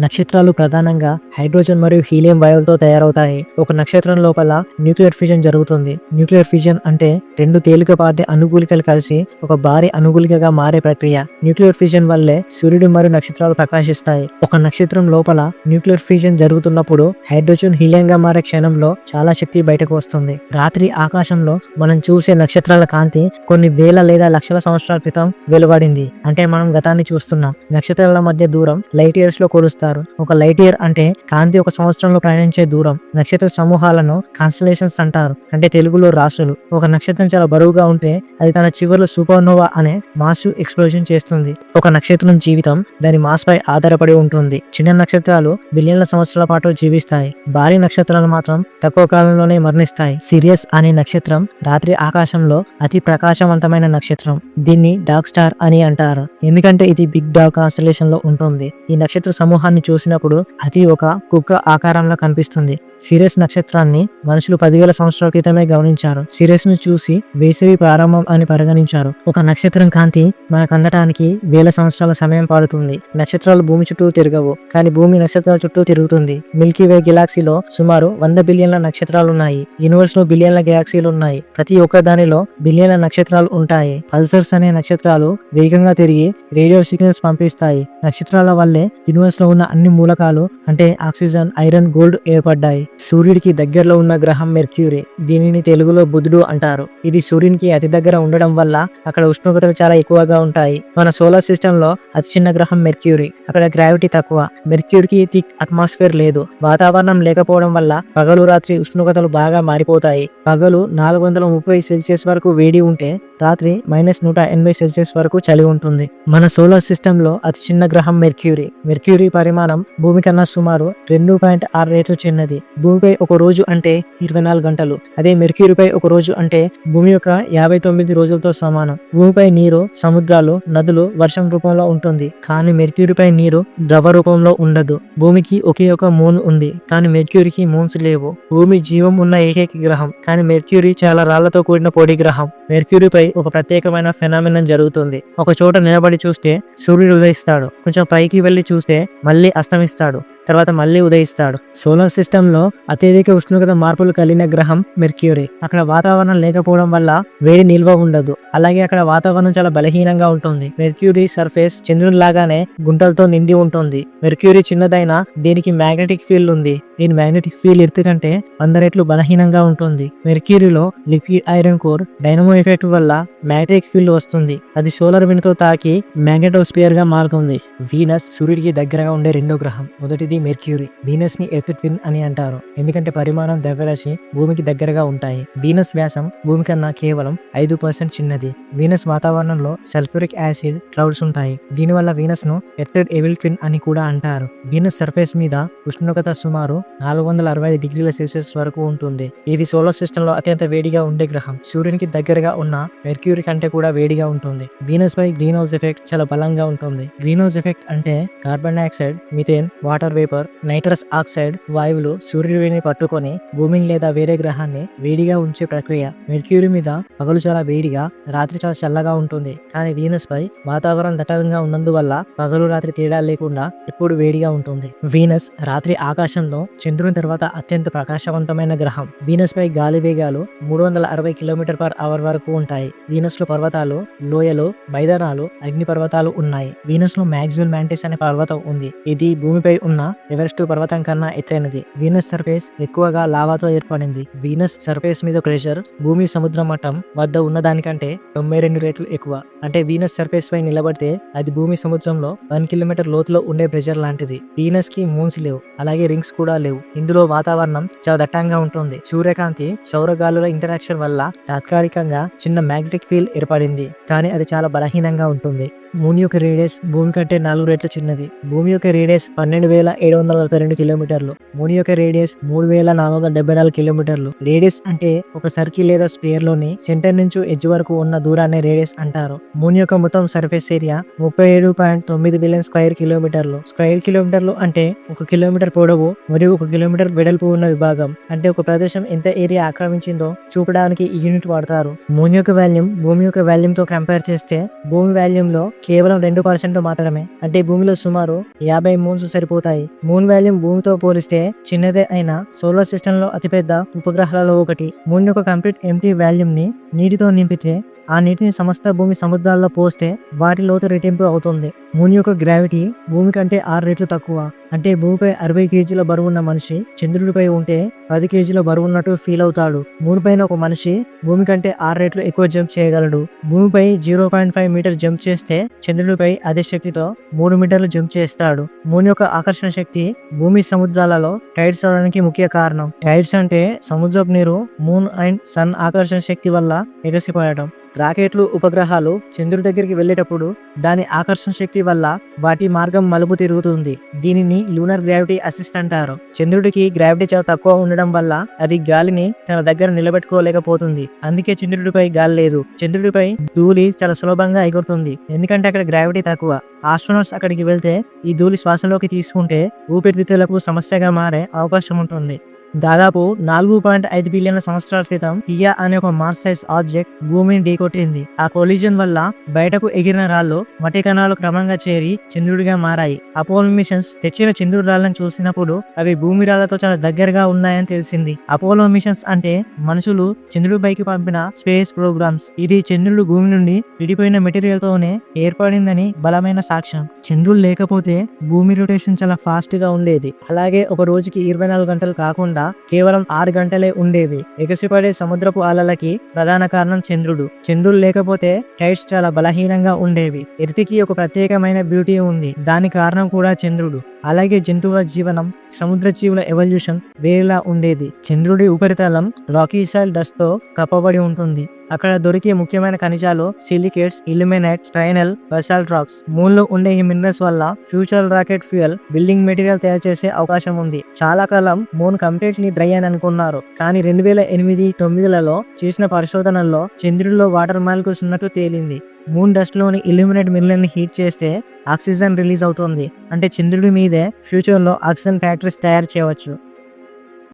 నక్షత్రాలు ప్రధానంగా హైడ్రోజన్ మరియు హీలియం వాయువులతో తయారవుతాయి. ఒక నక్షత్రం లోపల న్యూక్లియర్ ఫ్యూజన్ జరుగుతుంది. న్యూక్లియర్ ఫ్యూజన్ అంటే రెండు తేలికపాటి అనుకూలికలు కలిసి ఒక భారీ అనుకూలికగా మారే ప్రక్రియ. న్యూక్లియర్ ఫ్యూజన్ వల్లే సూర్యుడు మరియు నక్షత్రాలు ప్రకాశిస్తాయి. ఒక నక్షత్రం లోపల న్యూక్లియర్ ఫ్యూజన్ జరుగుతున్నప్పుడు హైడ్రోజన్ హీలియంగా మారే క్షణంలో చాలా శక్తి బయటకు వస్తుంది. రాత్రి ఆకాశంలో మనం చూసే నక్షత్రాల కాంతి కొన్ని వేల లేదా లక్షల సంవత్సరాల క్రితం వెలువడింది. అంటే మనం గతాన్ని చూస్తున్నాం. నక్షత్రాల మధ్య దూరం లైట్ ఇయర్స్లో కొలుస్తారు. ఒక లైట్ ఇయర్ అంటే కాంతి ఒక సంవత్సరంలో ప్రయాణించే దూరం. నక్షత్ర సమూహాలను కాన్స్టలేషన్స్ అంటారు. అంటే తెలుగులో రాసులు ఒక నక్షత్రం చాలా బరువుగా ఉంటే అది తన చివరిలో సూపర్నోవా అనే మాసివ్ ఎక్స్ప్లోజన్ చేస్తుంది. ఒక నక్షత్రం జీవితం దాని మాస్ పై ఆధారపడి ఉంటుంది. చిన్న నక్షత్రాలు బిలియన్ల సంవత్సరాల పాటు జీవిస్తాయి. భారీ నక్షత్రాలు మాత్రం తక్కువ కాలంలోనే మరణిస్తాయి. సిరియస్ అనే నక్షత్రం రాత్రి ఆకాశంలో అతి ప్రకాశవంతమైన నక్షత్రం. దీన్ని డార్క్ స్టార్ అని అంటారు. ఎందుకంటే ఇది బిగ్ డాగ్ కాన్స్టలేషన్లో ఉంటుంది. ఈ నక్షత్ర సమూహాన్ని చూసినప్పుడు అది ఒక కుక్క ఆకారంలో కనిపిస్తుంది. సిరియస్ నక్షత్రాన్ని మనుషులు పదివేల సంవత్సరాల క్రితమే గమనించారు. సిరియస్ను చూసి వేసవి ప్రారంభం అని పరిగణించారు. ఒక నక్షత్రం కాంతి మనకు అందటానికి వేల సంవత్సరాల సమయం పడుతుంది. నక్షత్రాలు భూమి చుట్టూ తిరగవు కానీ భూమి నక్షత్రాల చుట్టూ తిరుగుతుంది. మిల్కీ వే గెలాక్సీలో సుమారు వంద బిలియన్ల నక్షత్రాలు ఉన్నాయి యూనివర్స్లో బిలియన్ల గెలాక్సీలు ఉన్నాయి ప్రతి ఒక్క దానిలో బిలియన్ల నక్షత్రాలు ఉంటాయి. పల్సర్స్ అనే నక్షత్రాలు వేగంగా తిరిగి రేడియో సిగ్నల్స్ పంపిస్తాయి. నక్షత్రాల వల్లే యూనివర్స్లో ఉన్న అన్ని మూలకాలు అంటే ఆక్సిజన్ ఐరన్ గోల్డ్ ఏర్పడ్డాయి. సూర్యుడికి దగ్గరలో ఉన్న గ్రహం మెర్క్యూరీ. దీనిని తెలుగులో బుధుడు అంటారు. ఇది సూర్యునికి అతి దగ్గర ఉండడం వల్ల అక్కడ ఉష్ణోగ్రతలు చాలా ఎక్కువగా ఉంటాయి. మన సోలార్ సిస్టమ్లో అతి చిన్న గ్రహం మెర్క్యూరీ. అక్కడ గ్రావిటీ తక్కువ. మెర్క్యూరీకి థిక్ అట్మాస్ఫియర్ లేదు. వాతావరణం లేకపోవడం వల్ల పగలు రాత్రి ఉష్ణోగ్రతలు బాగా మారిపోతాయి. పగలు నాలుగు వందల ముప్పై సెల్సియస్ వరకు వేడి ఉంటే రాత్రి మైనస్ నూట ఎనభై సెల్సియస్ వరకు చలి ఉంటుంది. మన సోలార్ సిస్టమ్లో అతి చిన్న గ్రహం మెర్క్యూరీ మెర్క్యూరీ పరిమాణం భూమి కన్నా సుమారు రెండు పాయింట్ ఆరు రేట్లు చిన్నది భూమిపై ఒక రోజు అంటే ఇరవై నాలుగు గంటలు. అదే మెర్క్యూరీపై ఒక రోజు అంటే భూమి యొక్క యాభై తొమ్మిది రోజులతో సమానం. భూమిపై నీరు సముద్రాలు నదులు వర్షం రూపంలో ఉంటుంది. కానీ మెర్క్యూరీపై నీరు ద్రవ రూపంలో ఉండదు. భూమికి ఒకే ఒక మూన్ ఉంది. కానీ మెర్క్యూరీకి మూన్స్ లేవు. భూమి జీవం ఉన్న ఏకైక గ్రహం. కానీ మెర్క్యూరీ చాలా రాళ్ళతో కూడిన పొడి గ్రహం. మెర్క్యూరీపై ఒక ప్రత్యేకమైన ఫెనామినం జరుగుతుంది. ఒక చోట నిలబడి చూస్తే సూర్యుడు ఉదయిస్తాడు. కొంచెం పైకి వెళ్ళి చూస్తే మళ్ళీ అస్తమిస్తాడు. తర్వాత మళ్ళీ ఉదయిస్తాడు. సోలార్ సిస్టమ్లో అత్యధిక ఉష్ణోగ్రత మార్పులు కలిగిన గ్రహం మెర్క్యూరీ. అక్కడ వాతావరణం లేకపోవడం వల్ల వేడి నిల్వ ఉండదు. అలాగే అక్కడ వాతావరణం చాలా బలహీనంగా ఉంటుంది. మెర్క్యూరీ సర్ఫేస్ చంద్రుని లాగానే గుంటలతో నిండి ఉంటుంది. మెర్క్యూరీ చిన్నదైనా దీనికి మ్యాగ్నెటిక్ ఫీల్డ్ ఉంది. దీని మ్యాగ్నెటిక్ ఫీల్డ్ ఎర్త్ కంటే వంద రెట్లు బలహీనంగా ఉంటుంది. మెర్క్యూరీలో liquid iron core dynamo effect వల్ల మ్యాగ్నెటిక్ ఫీల్డ్ వస్తుంది. అది సోలార్ విండ్తో తాకి మ్యాగ్నెటోస్పియర్గా మారుతుంది. వీనస్ సూర్యుడికి దగ్గరగా ఉండే రెండో గ్రహం. మొదటిది మెర్క్యూరీ. వీనస్ని ఎర్త్ ట్విన్ అని అంటారు. ఎందుకంటే పరిమాణం ద్రవ్యరాశి భూమికి దగ్గరగా ఉంటాయి. వీనస్ వ్యాసం భూమి కన్నా కేవలం ఐదు పర్సెంట్ చిన్నది. వీనస్ వాతావరణంలో సల్ఫ్యూరిక్ యాసిడ్ క్లౌడ్స్ ఉంటాయి. దీనివల్ల వీనస్ను ఎర్త్ ఎవిల్ ట్విన్ అని కూడా అంటారు. వీనస్ సర్ఫేస్ మీద ఉష్ణోగ్రత సుమారు నాలుగు వందల అరవై ఐదు డిగ్రీల సెల్సియస్ వరకు ఉంటుంది. ఇది సోలార్ సిస్టమ్లో అత్యంత వేడిగా ఉండే గ్రహం. సూర్యునికి దగ్గరగా ఉన్న మెర్క్యూరీ కంటే కూడా వేడిగా ఉంటుంది. వీనస్ పై గ్రీన్ హౌస్ ఎఫెక్ట్ చాలా బలంగా ఉంటుంది. గ్రీన్ హౌస్ ఎఫెక్ట్ అంటే carbon dioxide methane water vapour nitrous oxide వాయువులు సూర్యుడిని పట్టుకొని భూమిని లేదా వేరే గ్రహాన్ని వేడిగా ఉంచే ప్రక్రియ. మెర్క్యూరీ మీద పగలు చాలా వేడిగా రాత్రి చాలా చల్లగా ఉంటుంది. కానీ వీనస్ పై వాతావరణం దట్టంగా ఉన్నందువల్ల పగలు రాత్రి తేడా లేకుండా ఎప్పుడు వేడిగా ఉంటుంది. వీనస్ రాత్రి ఆకాశంలో చంద్రుని తర్వాత అత్యంత ప్రకాశవంతమైన గ్రహం. వీనస్ పై గాలి వేగాలు మూడు వందల అరవై కిలోమీటర్ పర్ అవర్ వరకు ఉంటాయి. వీనస్లో పర్వతాలు లోయలు మైదానాలు అగ్ని పర్వతాలు ఉన్నాయి. వీనస్లో మ్యాక్సిమల్ మ్యాంటిస్ అనే పర్వతం ఉంది. ఇది భూమిపై ఉన్న ఎవరెస్ట్ పర్వతం కన్నా ఎత్తైనది. వీనస్ సర్ఫేస్ ఎక్కువగా లావాతో ఏర్పడింది. వీనస్ సర్ఫేస్ మీద ప్రెషర్ భూమి సముద్ర మట్టం వద్ద ఉన్న దానికంటే తొంభై రెండు రేట్లు ఎక్కువ. అంటే వీనస్ సర్ఫేస్ పై నిలబడితే అది భూమి సముద్రంలో వన్ కిలోమీటర్ లోతులో ఉండే ప్రెషర్ లాంటిది. వీనస్కి మూన్స్ లేవు. అలాగే రింగ్స్ కూడా లేవు. ఇందులో వాతావరణం చాలా దట్టంగా ఉంటుంది. సూర్యకాంతి సౌరగాలుల ఇంటరాక్షన్ వల్ల తాత్కాలికంగా చిన్న మ్యాగ్నెటిక్ ఫీల్డ్ ఏర్పడింది. కానీ అది చాలా బలహీనంగా ఉంటుంది. భూమి యొక్క రేడియస్ భూమి కంటే నాలుగు రెట్లు చిన్నది. భూమి యొక్క రేడియస్ పన్నెండు వేల ఏడు వందల నలభై రెండు కిలోమీటర్లు. భూమి యొక్క రేడియస్ మూడు వేల నాలుగు వందల డెబ్బై నాలుగు కిలోమీటర్లు. రేడియస్ అంటే ఒక సర్కిల్ లేదా స్పేర్లోని సెంటర్ నుంచి ఎడ్జ్ వరకు ఉన్న దూరాన్ని రేడియస్ అంటారు. భూమి యొక్క మొత్తం సర్ఫేస్ ఏరియా ముప్పై ఏడు పాయింట్ తొమ్మిది బిలియన్ స్క్వేర్ కిలోమీటర్లు. స్క్వేర్ కిలోమీటర్లు అంటే ఒక కిలోమీటర్ పొడవు మరియు ఒక కిలోమీటర్ వెడల్పు ఉన్న విభాగం. అంటే ఒక ప్రదేశం ఎంత ఏరియా ఆక్రమించిందో చూపడానికి ఈ యూనిట్ వాడతారు. భూమి యొక్క వాల్యూమ్ భూమి యొక్క వాల్యూమ్తో కంపేర్ చేస్తే భూమి వాల్యూమ్లో కేవలం రెండు పర్సెంట్ మాత్రమే. అంటే భూమిలో సుమారు యాభై మూన్స్ సరిపోతాయి. మూన్ వాల్యూమ్ భూమితో పోలిస్తే చిన్నదే అయిన సోలార్ సిస్టమ్లో అతిపెద్ద ఉపగ్రహాలలో ఒకటి. మూన్ యొక్క కంప్లీట్ ఎంటీ వాల్యూమ్ని నీటితో నింపితే ఆ నీటిని సమస్త భూమి సముద్రాల్లో పోస్తే వాటి లోతు రెట్టింపు అవుతుంది. మూన్ యొక్క గ్రావిటీ భూమి కంటే ఆరు రెట్లు తక్కువ. అంటే భూమిపై అరవై కేజీల బరువున్న మనిషి చంద్రుడిపై ఉంటే పది కేజీల బరువు ఉన్నట్టు ఫీల్ అవుతాడు. మూన్ పైన ఒక మనిషి భూమి కంటే ఆరు రేట్లు ఎక్కువ జంప్ చేయగలడు. భూమిపై zero point five metre jump చేస్తే చంద్రుడిపై అదే శక్తితో మూడు మీటర్లు జంప్ చేస్తాడు. మూన్ యొక్క ఆకర్షణ శక్తి భూమి సముద్రాలలో టైడ్స్ రావడానికి ముఖ్య కారణం. టైడ్స్ అంటే సముద్రపు నీరు మూన్ అండ్ సన్ ఆకర్షణ శక్తి వల్ల ఎగసిపోయడం. రాకెట్లు ఉపగ్రహాలు చంద్రుడి దగ్గరికి వెళ్ళేటప్పుడు దాని ఆకర్షణ శక్తి వల్ల వాటి మార్గం మలుపు తిరుగుతుంది. దీనిని లూనర్ గ్రావిటీ అసిస్ట్ అంటారు. చంద్రుడికి గ్రావిటీ చాలా తక్కువ ఉండడం వల్ల అది గాలిని తన దగ్గర నిలబెట్టుకోలేకపోతుంది. అందుకే చంద్రుడిపై గాలి లేదు. చంద్రుడిపై ధూళి చాలా సులభంగా ఎగురుతుంది. ఎందుకంటే అక్కడ గ్రావిటీ తక్కువ. ఆస్ట్రోనాట్స్ అక్కడికి వెళ్తే ఈ ధూళి శ్వాసలోకి తీసుకుంటే ఊపిరితిత్తులకు సమస్యగా మారే అవకాశం ఉంటుంది. దాదాపు నాలుగు పాయింట్ ఐదు బిలియన్ల సంవత్సరాల క్రితం టియా అనే ఒక మార్స్ సైజ్ ఆబ్జెక్ట్ భూమిని ఢీకొట్టింది. ఆ కొలిజన్ వల్ల బయటకు ఎగిరిన రాళ్ళు మట్టి కణాలు క్రమంగా చేరి చంద్రుడిగా మారాయి. అపోలో మిషన్స్ తెచ్చిన చంద్రుడి రాళ్ళను చూసినప్పుడు అవి భూమి రాళ్ళతో చాలా దగ్గరగా ఉన్నాయని తెలిసింది. అపోలో మిషన్స్ అంటే మనుషులు చంద్రుడిపైకి పంపిన స్పేస్ ప్రోగ్రామ్స్. ఇది చంద్రుడు భూమి నుండి విడిపోయిన మెటీరియల్ తోనే ఏర్పడిందని బలమైన సాక్ష్యం. చంద్రుడు లేకపోతే భూమి రొటేషన్ చాలా ఫాస్ట్గా ఉండేది. అలాగే ఒక రోజుకి ఇరవై నాలుగు గంటలు కాకుండా కేవలం ఆరు గంటలే ఉండేవి. ఎగసిపడే సముద్రపు అలలకి ప్రధాన కారణం చంద్రుడు. చంద్రుడు లేకపోతే టైట్స్ చాలా బలహీనంగా ఉండేవి. ఎర్తికి ఒక ప్రత్యేకమైన బ్యూటీ ఉంది. దాని కారణం కూడా చంద్రుడు. అలాగే జంతువుల జీవనం సముద్ర జీవుల ఎవల్యూషన్ వేరేలా ఉండేది. చంద్రుడి ఉపరితలం రాకీ సైల్ డస్ట్తో కప్పబడి ఉంటుంది. అక్కడ దొరికే ముఖ్యమైన ఖనిజాలు సిలికేట్స్ ఇల్యూమినైట్ స్ట్రైనల్ బసాల్ట్ రాక్స్. మూన్లో ఉండే ఈ మినరల్స్ వల్ల future rocket fuel building material తయారు చేసే అవకాశం ఉంది. చాలా కాలం మూన్ కంప్లీట్లీ డ్రై అని అనుకున్నారు. కానీ రెండు వేల ఎనిమిది తొమ్మిదిలలో చేసిన పరిశోధనల్లో చంద్రుడిలో వాటర్ మాలిక్యూల్స్ ఉన్నట్టు తేలింది. మూన్ డస్ట్లోని ఇల్యూమినేట్ మినరల్ హీట్ చేస్తే ఆక్సిజన్ రిలీజ్ అవుతుంది. అంటే చంద్రుడి మీదే ఫ్యూచర్లో ఆక్సిజన్ ఫ్యాక్టరీస్ తయారు చేయవచ్చు.